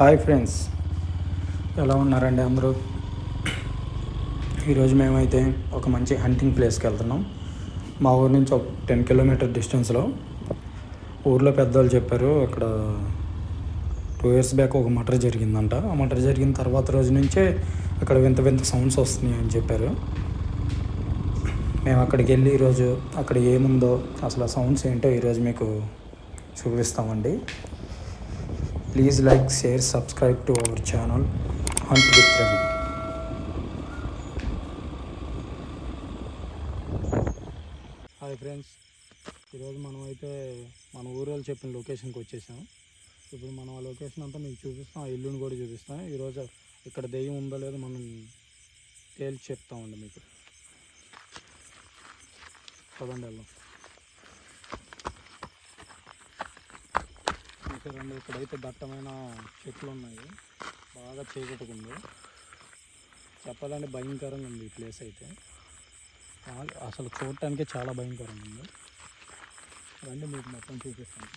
Hi friends. ఎలా ఉన్నారండి అందరూ? ఈరోజు మేమైతే ఒక మంచి హంటింగ్ ప్లేస్కి వెళ్తున్నాం. మా ఊరు నుంచి ఒక టెన్ కిలోమీటర్ డిస్టెన్స్లో ఊర్లో పెద్దవాళ్ళు చెప్పారు అక్కడ టూ ఇయర్స్ బ్యాక్ ఒక మటర్ జరిగిందంట. ఆ మటర్ జరిగిన తర్వాత రోజు నుంచే అక్కడ వింత వింత సౌండ్స్ వస్తున్నాయి అని చెప్పారు. మేము అక్కడికి వెళ్ళి ఈరోజు అక్కడ ఏముందో అసలు ఆ సౌండ్స్ ఏంటో ఈరోజు మీకు చూపిస్తామండి. Please like share subscribe to our channel hunt with Ravi hi friends ఈరోజు మనం అయితే మన ఊరోళ్ళు చెప్పిన లొకేషన్కి వచ్చేసాం. ఇప్పుడు మనం ఆ లొకేషన్ అంతా మీకు చూపిస్తాం. ఆ ఇల్లుని కూడా చూపిస్తాం. ఈరోజు ఇక్కడ దెయ్యం ఉందో లేదో మనం తేల్చి చెప్తామండి మీకు. పదండి వెళ్దాం. చూడండి ఇక్కడైతే దట్టమైన చెట్లు ఉన్నాయి బాగా చీకటికుంది. చెప్పాలంటే భయంకరంగా ఉంది ఈ ప్లేస్ అయితే. అసలు చూడటానికే చాలా భయంకరంగా ఉంది రండి మీకు మొత్తం చూపిస్తాను.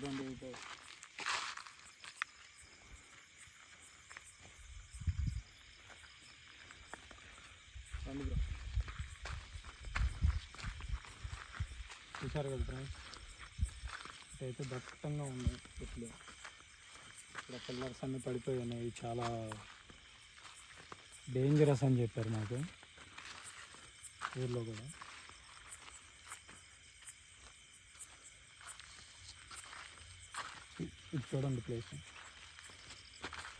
చూడండి అయితే రండి బ్రో. చూసారు కదా ఫ్రెండ్స్? అయితే దట్టంగా ఉన్నాయి చెట్లు. ఇక్కడ పిల్లర్స్ అన్నీ పడిపోయి ఉన్నాయి. చాలా డేంజరస్ అని చెప్పారు మాకు. ఊర్లో కూడా. ఇది చూడండి ప్లేస్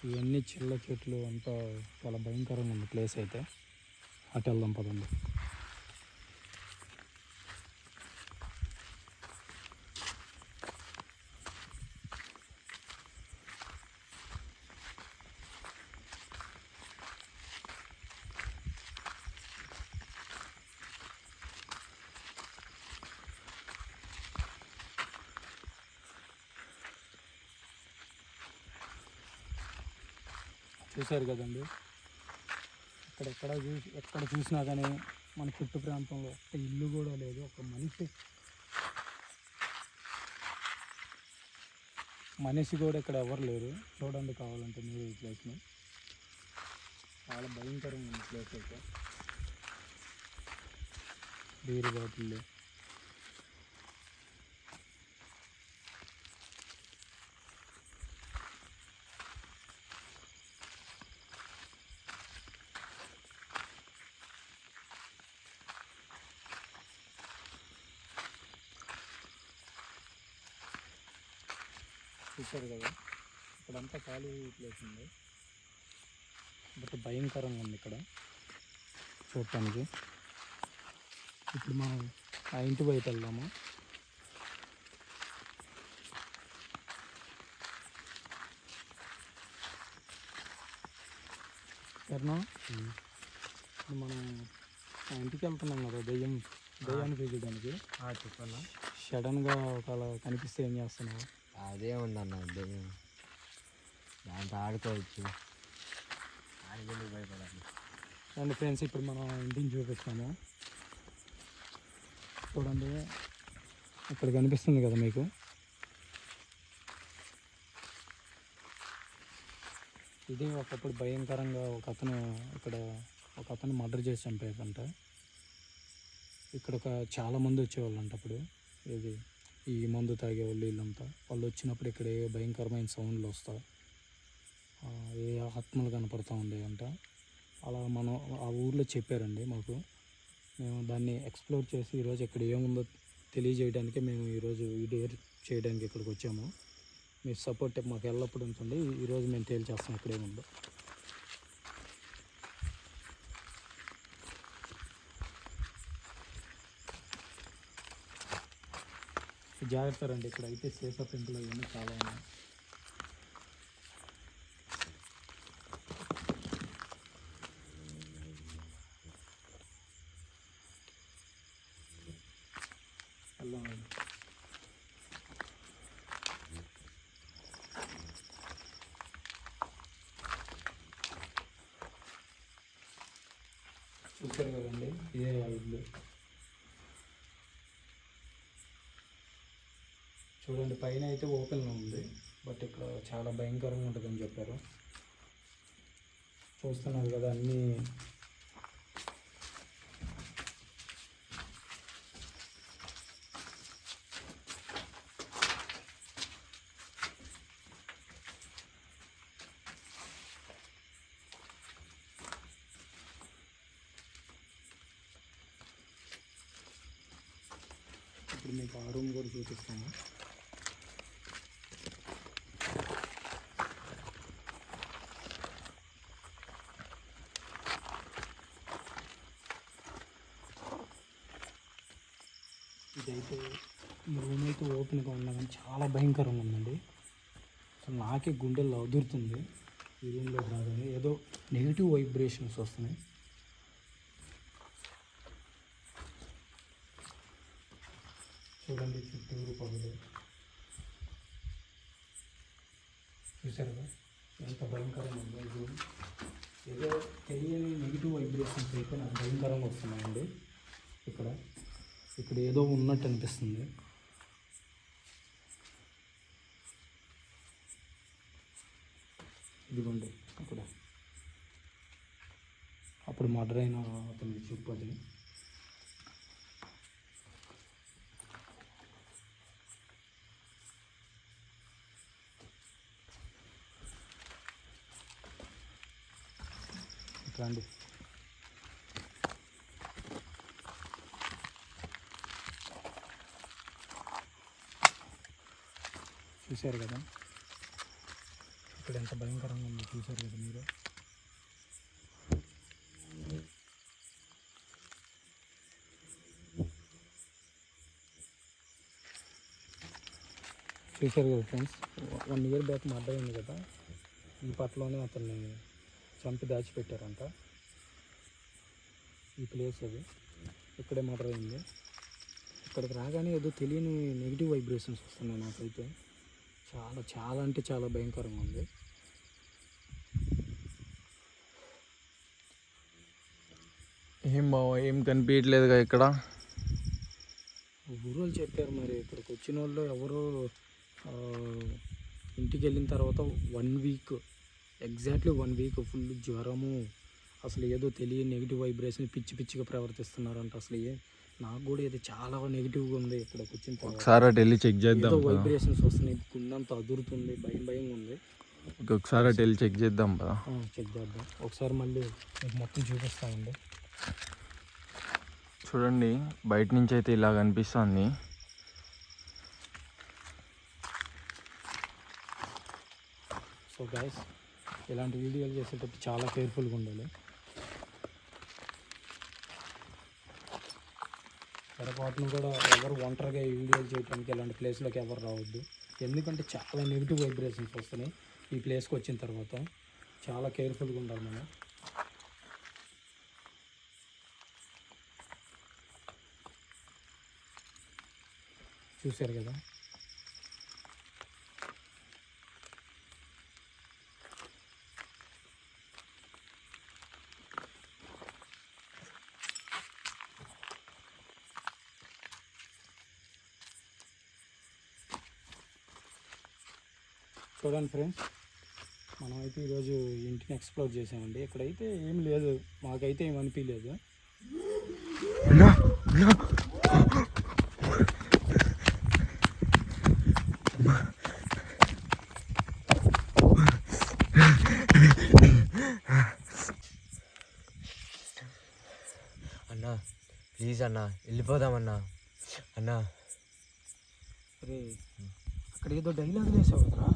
ఇవన్నీ చిల్ల చెట్లు అంతా చాలా భయంకరంగా ఉంది ప్లేస్ అయితే. అటు వెళ్దాం పదండి. చూశారు కదండి. ఎక్కడెక్కడ చూసి ఎక్కడ చూసినా కానీ మన చుట్టు ప్రాంతంలో ఒక ఇల్లు కూడా లేదు ఒక మనిషి. మనిషి కూడా ఇక్కడ ఎవరు లేరు. చూడండి కావాలంటే మీరు ఈ ప్లేస్ని చాలా భయంకరంగా ఉంది ప్లేస్ అయితే. బీరు బాటిల్ చూశారు కదా. ఇక్కడంతా ఖాళీ ప్లేస్ ఉంది. బట్ భయంకరంగా ఉంది ఇక్కడ. చూడటానికి. ఇప్పుడు మనం ఆ ఇంటి బయట వెళ్దాము? సరేనా మనం ఆ ఇంటికి వెళ్తున్నాం కదా దెయ్యం దెయ్యాన్ని చూపించడానికి చెప్పన్నా. సడన్గా ఒకవేళ కనిపిస్తే ఏం చేస్తున్నావు? అదే ఉందన్న దాంతో ఆడుకోవచ్చు. భయపడాలి. అండ్ ఫ్రెండ్స్ ఇప్పుడు మనం ఇంటిని చూపిస్తాము. చూడండి. ఇక్కడ కనిపిస్తుంది కదా మీకు? ఇది ఒకప్పుడు భయంకరంగా ఒక అతను ఇక్కడ ఒక అతను మర్డర్ చేసి చంపేదంట. ఇక్కడ ఒక చాలా మంది వచ్చేవాళ్ళంట అప్పుడు. ఇది ఈ మందు తాగే వాళ్ళు వీళ్ళంతా. వాళ్ళు వచ్చినప్పుడు ఇక్కడ ఏ భయంకరమైన సౌండ్లు వస్తాయి. ఏ ఆత్మలు కనపడతా ఉండేవంట అలా మనం ఆ ఊర్లో చెప్పారండి మాకు. మేము దాన్ని ఎక్స్ప్లోర్ చేసి ఈరోజు ఇక్కడ ఏముందో తెలియజేయడానికి మేము ఈరోజు ఈ డేర్ చేయడానికి ఇక్కడికి వచ్చాము. మీ సపోర్ట్ మాకు ఎల్లప్పుడు ఉంటుంది ఈరోజు మేము తేల్చేస్తాం ఇక్కడ ఏముందో. జాగ్రత్త రండి ఇక్కడ అయితే సేఫ్ పెంకులు ఇవన్నీ చాలా ఉన్నాయి. సూపర్ కదండి? ఇదే ఇల్లు. చూడండి పైన అయితే ఓపెన్లో ఉంది. బట్ ఇక్కడ చాలా భయంకరంగా ఉంటుందని చెప్పారు. చూస్తున్నారు కదా అన్నీ. ఇప్పుడు మీకు ఆ రూమ్ కూడా చూపిస్తాను ఇదైతే ఈ రూమ్ అయితే ఓపెన్గా ఉన్నా కానీ చాలా భయంకరంగా ఉందండి అసలు నాకే గుండెల్లో అదురుతుంది. ఈ రూమ్లో రాగానే ఏదో నెగిటివ్ వైబ్రేషన్స్ వస్తున్నాయి. చూడండి చుట్టూరు పగులు చూసారుగా ఎంత భయంకరంగా ఉందో ఏదో తెలియని నెగిటివ్ వైబ్రేషన్స్ అయితే నాకు భయంకరంగా వస్తున్నాయండి. ఇక్కడ ఇక్కడ ఏదో ఉన్నట్టు అనిపిస్తుంది. ఇదిగోండి అక్కడ. అప్పుడు మర్డర్ అయిన అతని చెప్పు అది. రండి చూశారు కదా? ఇక్కడ ఎంత భయంకరంగా ఉందో చూశారు కదా మీరు. చూశారు కదా friends one year back murder అయింది కదా. ఈ పట్లోనే అతన్ని చంపి దాచిపెట్టారంట. ఈ ప్లేస్ అది. ఇక్కడే మర్డర్ అయింది. ఇక్కడికి రాగానే ఏదో తెలియని నెగిటివ్ వైబ్రేషన్స్ వస్తున్నాయి నాకైతే. చాలా చాలా అంటే చాలా భయంకరంగా ఉంది. ఏం బావ ఏం కనిపించట్లేదుగా ఇక్కడ? ఊరోళ్ళు చెప్పారు మరి ఇక్కడికి వచ్చిన వాళ్ళు ఎవరు ఇంటికి వెళ్ళిన తర్వాత one week exactly one week full జ్వరము అసలు ఏదో తెలియని నెగిటివ్ వైబ్రేషన్ పిచ్చి పిచ్చిగా ప్రవర్తిస్తున్నారంట అసలు ఏ నాకు కూడా ఇది చాలా నెగిటివ్గా ఉంది ఇక్కడికి వచ్చిన ఒకసారి అటు వెళ్ళి చెక్ చేద్దాం. వైబ్రేషన్స్ వస్తున్నాయి గుండంతా అదురుతుంది భయం భయంగా ఉంది. ఒకసారి అటు వెళ్ళి చెక్ చేద్దాం ఆ, చెక్ చేద్దాం. ఒకసారి మళ్ళీ మొత్తం చూపిస్తామండి చూడండి బయట నుంచి అయితే ఇలా కనిపిస్తుంది. సో గాయస్ ఇలాంటి వీడియోలు చేసేటప్పుడు చాలా కేర్ఫుల్గా ఉండాలి. పొరపాటును కూడా ఎవరు ఒంటరిగా ఈ వీడియోలు చేయడానికి ఇలాంటి ప్లేస్లోకి ఎవరు రావద్దు. ఎందుకంటే చాలా నెగిటివ్ వైబ్రేషన్స్ వస్తున్నాయి ఈ ప్లేస్కి వచ్చిన తర్వాత. చాలా కేర్ఫుల్గా ఉండాలి మనం. చూశారు కదా? చూడండి ఫ్రెండ్స్ మనమైతే ఈరోజు ఇంటిని ఎక్స్ప్లోర్ చేసామండి. ఇక్కడైతే ఏం లేదు. మాకైతే ఏం అనిపించలేదు అన్న ప్లీజ్ అన్న వెళ్ళిపోదామన్నా. అన్న. అరే అక్కడ ఏదో డైలాగ్ వేసావు కదరా.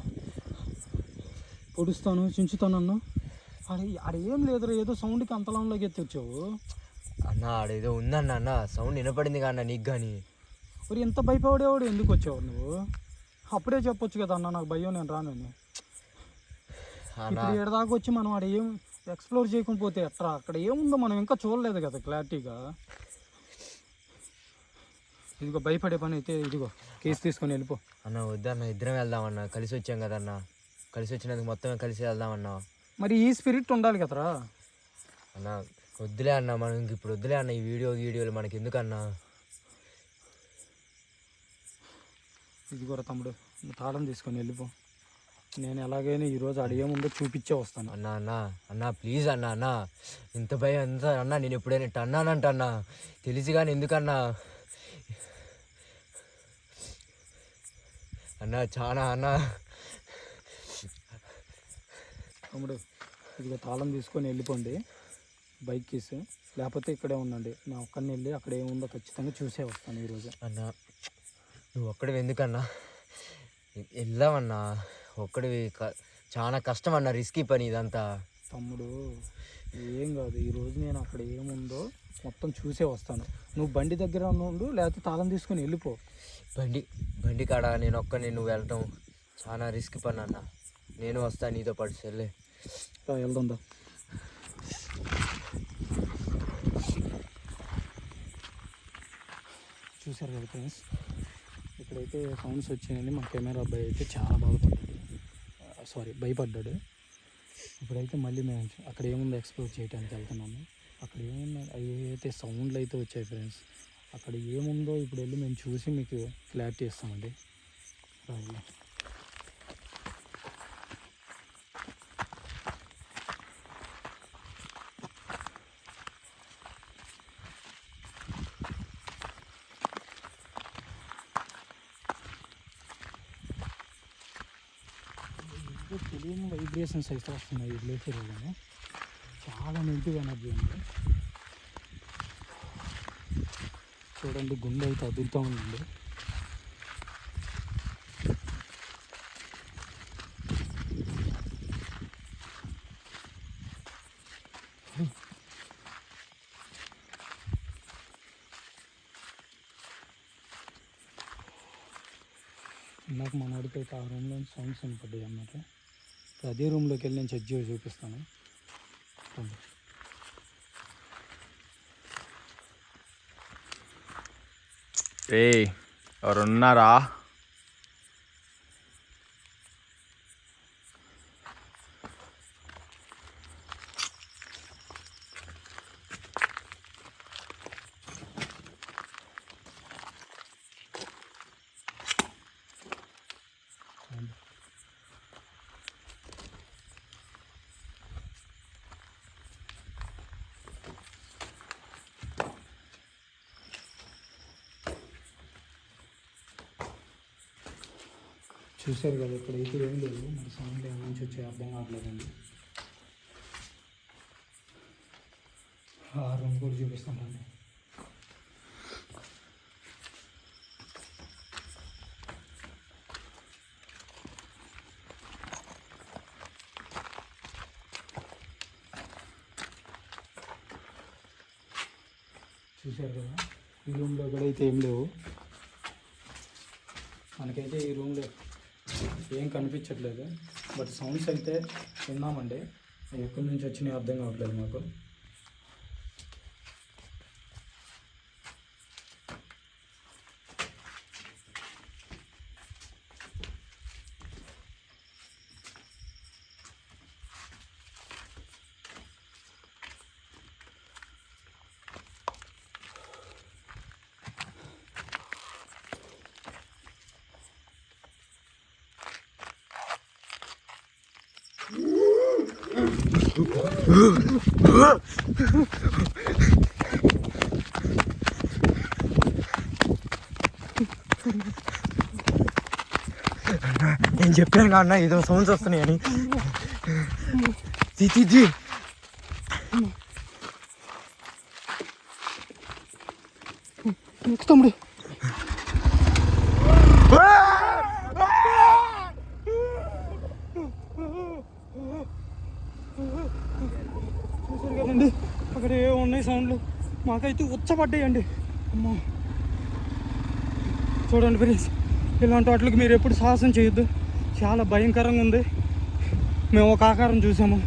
పొడుస్తాను చించుతాను అన్న. అరే ఆడ ఏం లేదురా ఏదో సౌండ్కి అంతలంలోకి ఎత్తి వచ్చావు. అన్న ఆడేదో ఉందన్న అన్న. సౌండ్ వినపడింది కానీ నీకు కానీ మరి ఎంత భయపడేవాడు ఎందుకు వచ్చావు నువ్వు? అప్పుడే చెప్పొచ్చు కదా అన్న నాకు భయం నేను అన్న. ఇప్పుడు ఏడదాకా వచ్చి మనం ఆడ ఏం ఎక్స్ప్లోర్ చేయకపోతే ఎట్రా? అక్కడ ఏముందో మనం ఇంకా చూడలేదు కదా క్లారిటీగా ఇదిగో భయపడే పని అయితే ఇదిగో కేసు తీసుకొని వెళ్ళిపో. అన్న వద్దన్న ఇద్దరం వెళ్దామన్న కలిసి వచ్చాం కదన్న కలిసి వచ్చినందుకు మొత్తం కలిసి వెళ్దామన్నా మరి ఈ స్పిరిట్ ఉండాలి కదరా? అన్న వద్దులే అన్న మనం ఇంక ఇప్పుడు వద్దులే అన్న ఈ వీడియో వీడియోలు మనకి ఎందుకన్నా ఇది కూడా తమ్ముడు తాళం తీసుకొని వెళ్ళిపో. నేను ఎలాగైనా ఈరోజు అడిగే ముందు చూపించే వస్తాను. అన్న అన్న అన్న ప్లీజ్ అన్న అన్న. ఇంత భయం ఎంత? అన్న నేను ఎప్పుడైనా ఇట్ట అన్నానంట అన్న. తెలిసి కానీ ఎందుకన్నా? అన్న చాలా అన్న. తమ్ముడు ఇదిగో తాళం తీసుకొని వెళ్ళిపోండి. Bike keys. లేకపోతే ఇక్కడే ఉండండి. నా ఒక్కడిని వెళ్ళి అక్కడ ఏముందో ఖచ్చితంగా చూసే వస్తాను ఈరోజు. అన్న నువ్వు ఒక్కడివి ఎందుకన్నా? వెళ్దామన్నా ఒక్కడివి క- చాలా కష్టం అన్న రిస్కీ పని ఇదంతా. తమ్ముడు ఏం కాదు. ఈరోజు నేను అక్కడ ఏముందో మొత్తం చూసే వస్తాను. నువ్వు బండి దగ్గర ఉండు లేకపోతే తాళం తీసుకొని వెళ్ళిపో. బండి బండి కాడ? నేను ఒక్కని నువ్వు వెళ్ళటం చాలా రిస్క్ పని అన్న. నేను వస్తాను నీతో పాటు చెల్లె రా, వెళ్దాం దా. చూసారు కదా ఫ్రెండ్స్? ఇక్కడైతే సౌండ్స్ వచ్చినాయని మా కెమెరా అబ్బాయి అయితే చాలా బాధపడ్డాడు. సారీ భయపడ్డాడు. ఇప్పుడైతే మళ్ళీ మేము అక్కడ ఏముందో ఎక్స్ప్లోర్ చేయడానికి వెళ్తున్నాము. అక్కడ ఏముంది అవి అయితే సౌండ్లు అయితే వచ్చాయి ఫ్రెండ్స్. అక్కడ ఏముందో ఇప్పుడు వెళ్ళి మేము చూసి మీకు క్లారిటీ ఇస్తామండి. రా వెళ్దాం. తెలియని వైబ్రేషన్స్ అయితే వస్తున్నాయి ఈ గ్లేషియర్లోనే చాలా నెగిటివ్ ఎనర్జీ ఉంది. చూడండి గుండె అయితే అదులుతూ ఉందండి. నాకు మన అడిగితే ఆ రూమ్లో సౌండ్స్ వినపడ్డాయి అన్నమాట. అదే రూమ్లోకి వెళ్ళి నేను చెక్ చేసి చూపిస్తాను. ఏ ఎవరున్నారా? చూశారు కదా ఇక్కడైతే ఏం లేదు. మరి సౌండ్ ఏం నుంచి వచ్చే అర్థం కావట్లేదండి. ఆ రూమ్ కూడా చూపిస్తానండి. చూశారు కదా? ఈ రూమ్లో కూడా అయితే ఏం లేవు. మనకైతే ఈ రూమ్లో ఏం కనిపించట్లేదు. బట్ సౌండ్స్ అయితే విన్నామండి. ఎక్కడి నుంచి వచ్చినాయో అర్థం కావట్లేదు మాకు. నేను చెప్పాను కాన్నా ఏదో సౌండ్స్ వస్తున్నాయని. తీ, జీ. తమ్ముడు చూసారు కదండి అక్కడ ఏ ఉన్నాయి సౌండ్లు మాకైతే ఉచ్చపడ్డాయండి అమ్మ. చూడండి ఫ్రెండ్స్ ఇలాంటి వాటికి మీరు ఎప్పుడు సాహసం చేయొద్దు. చాలా భయంకరంగా ఉంది. మేము ఒక ఆకారం చూసాము.